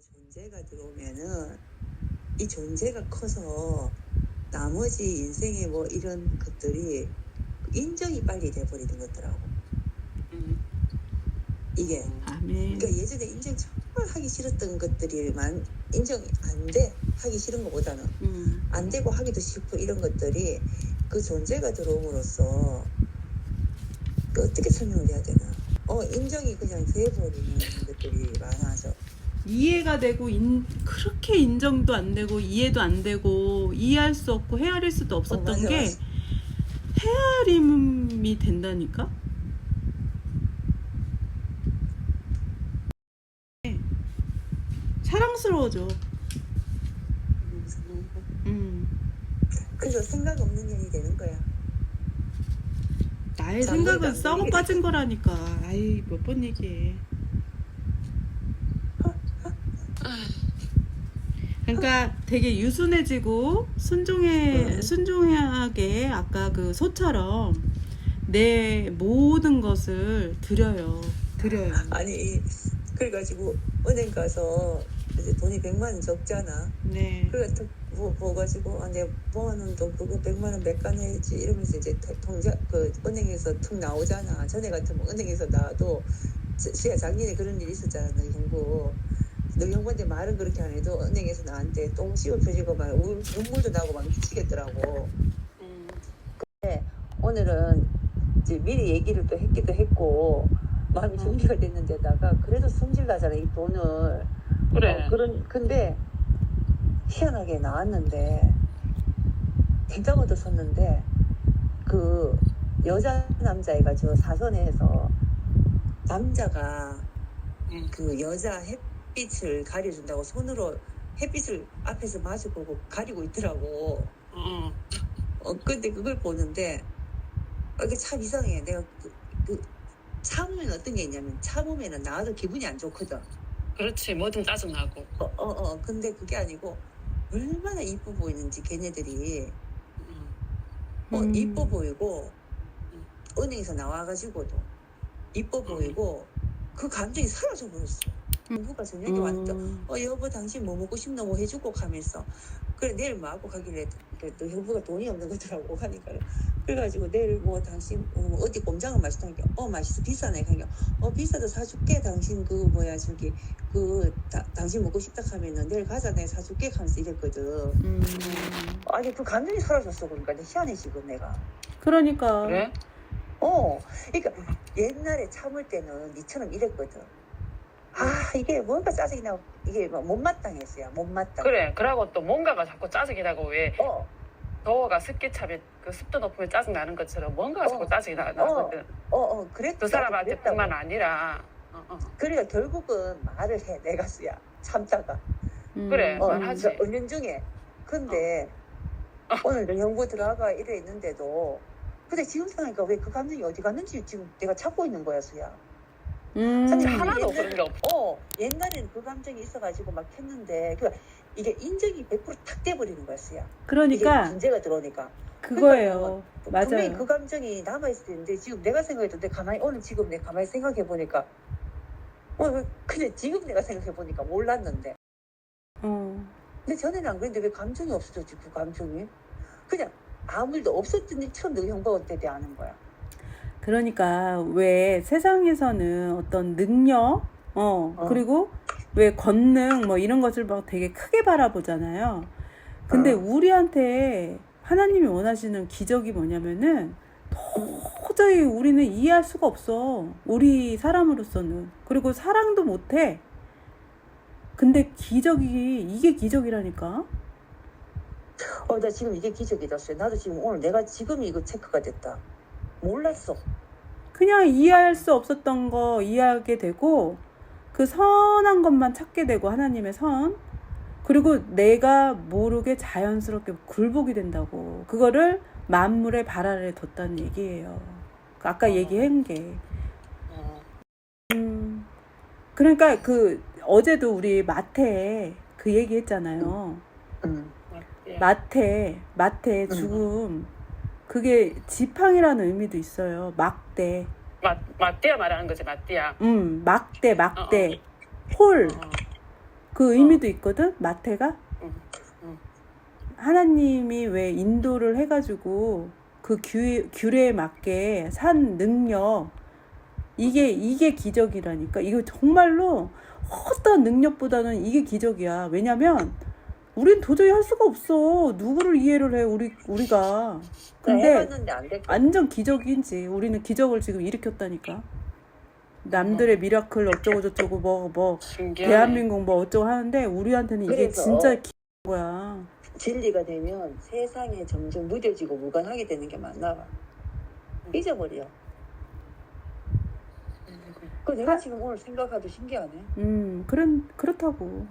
존재가 들어오면은 이 존재가 커서 나머지 인생의 뭐 이런 것들이 인정이 빨리 돼버리는 것더라고. 음. 이게 아멘. 그러니까 예전에 인정 정말 하기 싫었던 것들이만 인정 안 돼 하기 싫은 것보다는 음. 안 되고 하기도 싫고 이런 것들이 그 존재가 들어옴으로써 그 어떻게 설명을 해야 되나? 어 인정이 그냥 돼버리는 것들이 많아져. 이해가 되고 인, 그렇게 인정도 안 되고 이해도 안 되고 이해할 수 없고 헤아릴 수도 없었던 어, 맞아, 게 맞아. 헤아림이 된다니까. 네. 사랑스러워져. 음. 그래서 생각 없는 년이 되는 거야. 나의 생각은 안 썩어. 빠진 거라니까. 아이 몇 번 얘기해. 그러니까 되게 유순해지고 순종해 응. 순종하게 아까 그 소처럼 내 모든 것을 드려요. 드려요. 아니 그래가지고 은행 가서 이제 돈이 100만 원 적잖아. 네. 그래 툭 보- 보가지고 아, 내가 모아놓은 돈 그거 100만 원 메꿔내야지 이러면서 이제 통- 통장 그 은행에서 툭 나오잖아. 전에 같으면 은행에서 나와도 수- 수야 작년에 그런 일이 있었잖아. 너 형부. 너 형부한테 말은 그렇게 안 해도 은행에서 나한테 똥 씹어 펴지고 막 울- 눈물도 나고 막 미치겠더라고. 음. 오늘은 이제 미리 얘기를 또 했기도 했고 마음이 준비가 됐는데다가 그래도 성질 나잖아 이 돈을 그래. 어, 그런 근데 희한하게 나왔는데 된장어도 섰는데 그 여자 남자애가 저 사선에서 남자가 음. 그 여자 햇 빛을 가려준다고 손으로 햇빛을 앞에서 마주 보고 가리고 있더라고. 음. 어 근데 그걸 보는데 어, 이게 참 이상해. 내가 그, 그 참으면 어떤 게 있냐면 참으면은 나도 기분이 안 좋거든. 그렇지. 뭐든 짜증나고. 어, 어, 어. 근데 그게 아니고 얼마나 이뻐 보이는지 걔네들이 음. 어, 음. 이뻐 보이고 음. 은행에서 나와가지고도 이뻐 보이고 그 감정이 사라져 버렸어. 음. 누가 저녁에 왔다. 음. 어 여보 당신 뭐 먹고 싶나 뭐 해주고 가면서 그래 내일 뭐 하고 가길래 또 여보가 돈이 없는 거더라고 하니까 그래가지고 내일 뭐 당신 어, 어디 꼼장은 맛있다니까 어 맛있어 비싸네 하니까 어 비싸도 사줄게 당신 그 뭐야 저기 그 다- 당신 먹고 싶다 하면은 내일 가자 내가 사줄게 하면서 이랬거든 음. 아니 그 감정이 사라졌어 그러니까 희한해 지금 내가 그러니까 그래? 어 그러니까 옛날에 참을 때는 니처럼 이랬거든 아 이게 뭔가 짜증이 나고 이게 뭐 못마땅했어요 못마땅 그래. 그러고 또 뭔가가 자꾸 짜증이 나고 왜 어 더워가 습기 차면 그 습도 높으면 짜증 나는 것처럼 뭔가가 자꾸 어. 짜증이 나, 나거든. 어, 어, 그랬 그 사람한테뿐만 아니라. 어, 어. 그러니까 결국은 말을 해, 내가 쓰야. 참다가. 음. 그래, 어, 말하지. 저 은연 중에. 근데, 어. 오늘 형부 들어가 이래 있는데도, 근데 지금 생각하니까 왜 그 감정이 어디 갔는지 지금 내가 찾고 있는 거야, 수야. 음. 사실 하나도 옛날- 그런 게 없어. 어, 옛날에는 그 감정이 있어가지고 막 했는데, 그 이게 인정이 100%탁 돼버리는. 이게 그러니까 문제가 들어오니까. 그거예요. 분명히 맞아요. 그 감정이 남아 있을 텐데 지금 내가 생각해도 내 가만히 오늘 지금 내 가만히 생각해 보니까 어 근데 지금 내가 생각해 보니까 몰랐는데 어. 근데 전에는 안 그랬는데 왜 감정이 없어졌지 그 감정이 그냥 아무 일도 없었던 일처럼 너 형부한테 대하는 거야 그러니까 왜 세상에서는 어떤 능력, 어, 어. 그리고 왜 권능 뭐 이런 것을 막 되게 크게 바라보잖아요. 근데 어. 우리한테 하나님이 원하시는 기적이 뭐냐면은 도저히 우리는 이해할 수가 없어. 우리 사람으로서는. 그리고 사랑도 못해. 근데 기적이, 이게 기적이라니까? 어 나 지금 이게 기적이다 어 나도 지금 오늘 내가 지금 이거 체크가 됐다 몰랐어 그냥 이해할 수 없었던 거 이해하게 되고 그 선한 것만 찾게 되고 하나님의 선 그리고 내가 모르게 자연스럽게 굴복이 된다고 그거를 만물의 발 아래 뒀다는 얘기예요. 그 아까 얘기한 게 어. 음, 그러니까 그 어제도 우리 마태 그 얘기했잖아요. 응. 예. 마태 마태 죽음 그게 지팡이라는 의미도 있어요. 막대. 맞, 맞띠야 말하는 거지, 맞띠야. 음, 막대, 막대. 홀. 어. 그 의미도 있거든. 마태가 응. 응. 하나님이 왜 인도를 해가지고 그 규, 규례에 맞게 산 능력 이게 이게 기적이라니까 이거 정말로 어떤 능력보다는 이게 기적이야 왜냐면 우린 도저히 할 수가 없어 누구를 이해를 해 우리 우리가 근데 해봤는데 안 됐고. 완전 기적인지 우리는 기적을 지금 일으켰다니까 남들의 미라클 어쩌고 저쩌고 뭐 뭐 신기하네. 대한민국 뭐 어쩌고 하는데 우리한테는 이게 그래서 진짜 기 거야 진리가 되면 세상에 점점 무뎌지고 무관하게 되는 게 맞나 봐. 잊어버려. 그 내가 하- 지금 오늘 생각하도 신기하네. 음, 그런 그렇다고.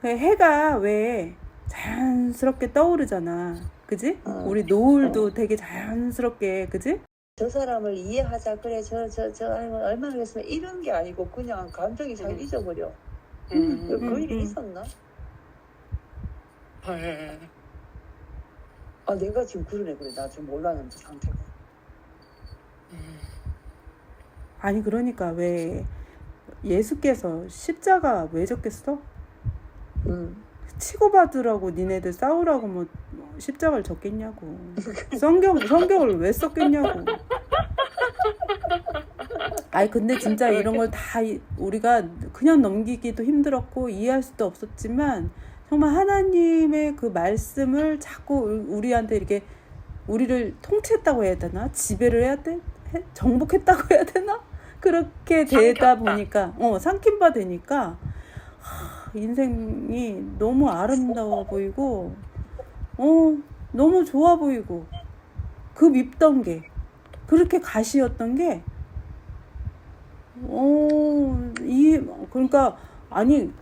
그 해가 왜 자연스럽게 떠오르잖아. 그지? 어. 우리 노을도 되게 자연스럽게, 그지? 저 사람을 이해하자 그래 저 저저 얼마나 그랬으면 이런 게 아니고 그냥 감정이 잘 음. 잊어버려. 음. 그 음, 일이 음. 있었나? 헐. 아 내가 지금 그러네 그래 나 지금 몰랐는데 상태가. 음. 아니, 그러니까 왜 예수께서 십자가 왜 졌겠어? 음. 치고받으라고 니네들 싸우라고 뭐 십자가를 졌겠냐고. 성경, 성경을 왜 썼겠냐고. 아니, 근데 진짜 이런 걸 다 우리가 그냥 넘기기도 힘들었고 이해할 수도 없었지만 정말 하나님의 그 말씀을 자꾸 우리한테 이렇게 우리를 통치했다고 해야 되나? 지배를 해야 돼? 해- 정복했다고 해야 되나? 그렇게 되다. 보니까, 어, 삼킨 바 되니까, 하, 인생이 너무 아름다워 보이고, 어, 너무 좋아 보이고, 그 밉던 게, 그렇게 가시였던 게, 어, 이, 그러니까, 아니,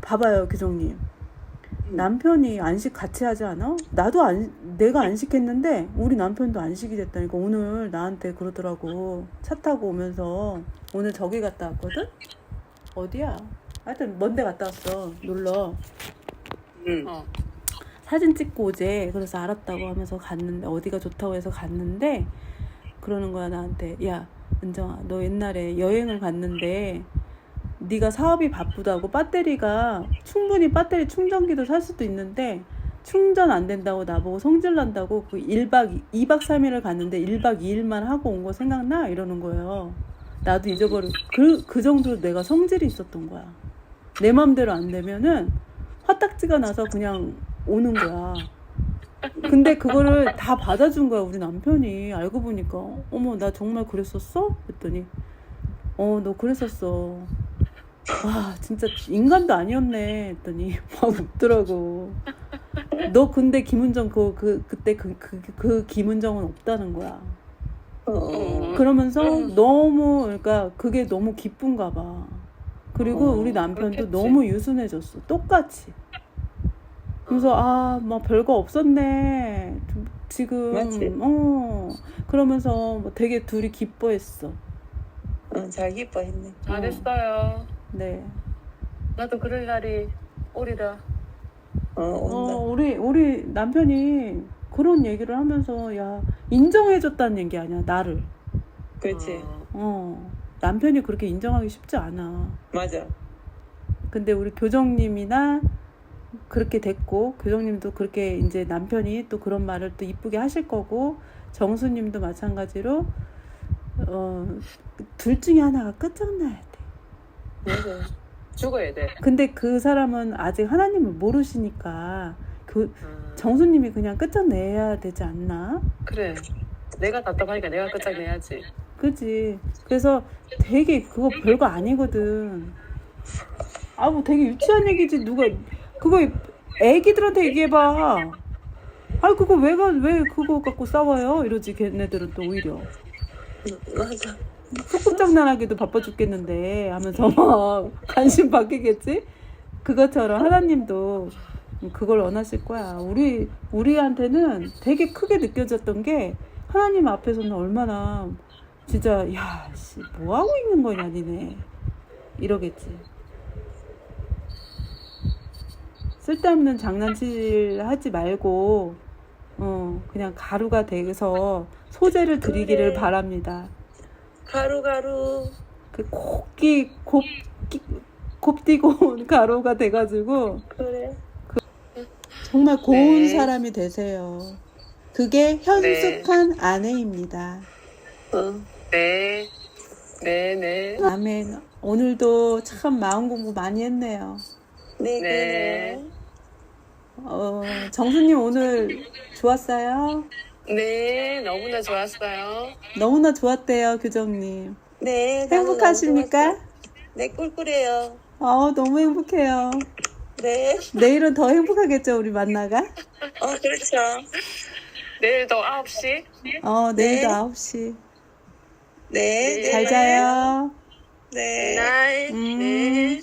봐봐요, 교정님. 남편이 안식 같이 하지 않아? 나도 안, 내가 안식했는데 우리 남편도 안식이 됐다니까 오늘 나한테 그러더라고 차 타고 오면서 오늘 저기 갔다 왔거든? 어디야? 하여튼 먼데 갔다 왔어 놀러 음. 어. 사진 찍고 오재 그래서 알았다고 하면서 갔는데 어디가 좋다고 해서 갔는데 그러는 거야 나한테 야 은정아 너 옛날에 여행을 갔는데 네가 사업이 바쁘다고 배터리가 충분히 배터리 충전기도 살 수도 있는데 충전 안 된다고 나보고 성질 난다고 그 1박 2박 3일을 갔는데 1박 2일만 하고 온 거 생각나? 이러는 거예요. 나도 잊어버리고 그, 그 정도로 내가 성질이 있었던 거야. 내 맘대로 안 되면은 화딱지가 나서 그냥 오는 거야. 근데 그거를 다 받아준 거야 우리 남편이 알고 보니까 어머 나 정말 그랬었어? 그랬더니 어 너 그랬었어 와 진짜 인간도 아니었네 했더니 막 웃더라고 너 근데 김은정 그, 그 그때 그, 그, 그 김은정은 없다는 거야 어, 어. 그러면서 음. 너무 그러니까 그게 너무 기쁜가 봐 그리고 어, 우리 남편도 그렇겠지. 너무 유순해졌어 똑같이 그래서 아 뭐 별거 없었네 좀 지금 맞지? 어 그러면서 뭐 되게 둘이 기뻐했어 어, 잘 기뻐했네. 잘했어요. 네 나도 그럴 날이 오리라. 어, 어, 온다. 우리 우리 남편이 그런 얘기를 하면서 야 인정해 줬다는 얘기 아니야 나를 그렇지. 어. 어 남편이 그렇게 인정하기 쉽지 않아 맞아. 근데 우리 교정님이나 그렇게 됐고 교정님도 그렇게 이제 남편이 또 그런 말을 또 이쁘게 하실 거고 정수님도 마찬가지로 어 둘 중에 하나가 끝장나야 돼. 맞아. 죽어야 돼. 근데 그 사람은 아직 하나님을 모르시니까 그 음. 정수님이 그냥 끝장내야 되지 않나? 그래. 내가 답답하니까 내가 끝장내야지. 그지? 그래서 되게 그거 별거 아니거든. 아, 뭐 되게 유치한 얘기지. 누가, 그거 애기들한테 얘기해봐. 아, 그거 왜, 가, 왜 그거 갖고 싸워요? 이러지, 걔네들은 또 오히려. 맞아. 소꿉 장난하기도 바빠 죽겠는데 하면서 막 관심 받기겠지? 그것처럼 하나님도 그걸 원하실 거야. 우리, 우리한테는 되게 크게 느껴졌던 게 하나님 앞에서는 얼마나 진짜, 야, 씨, 뭐 하고 있는 거냐, 니네. 이러겠지. 쓸데없는 장난질 하지 말고, 어, 그냥 가루가 돼서 소재를 드리기를 그래. 바랍니다. 가루 가루. 그 곱기 곱기 곱디고 온 가로가 돼가지고 그래. 정말 고운 네. 사람이 되세요. 그게 현숙한 아내입니다. 응. 네. 네, 네. 아멘. 오늘도 참 마음 공부 많이 했네요. 네, 네. 어, 정수님 오늘 좋았어요? 네, 너무나 좋았어요. 너무나 좋았대요, 교정님. 네. 행복하십니까? 네, 꿀꿀해요. 어, 너무 행복해요. 네. 내일은 더 행복하겠죠, 우리 만나가? 어, 그렇죠. 내일도 9시. 어, 내일도 네. 9시. 네. 네. 잘 자요. 네. 네. 음. 네.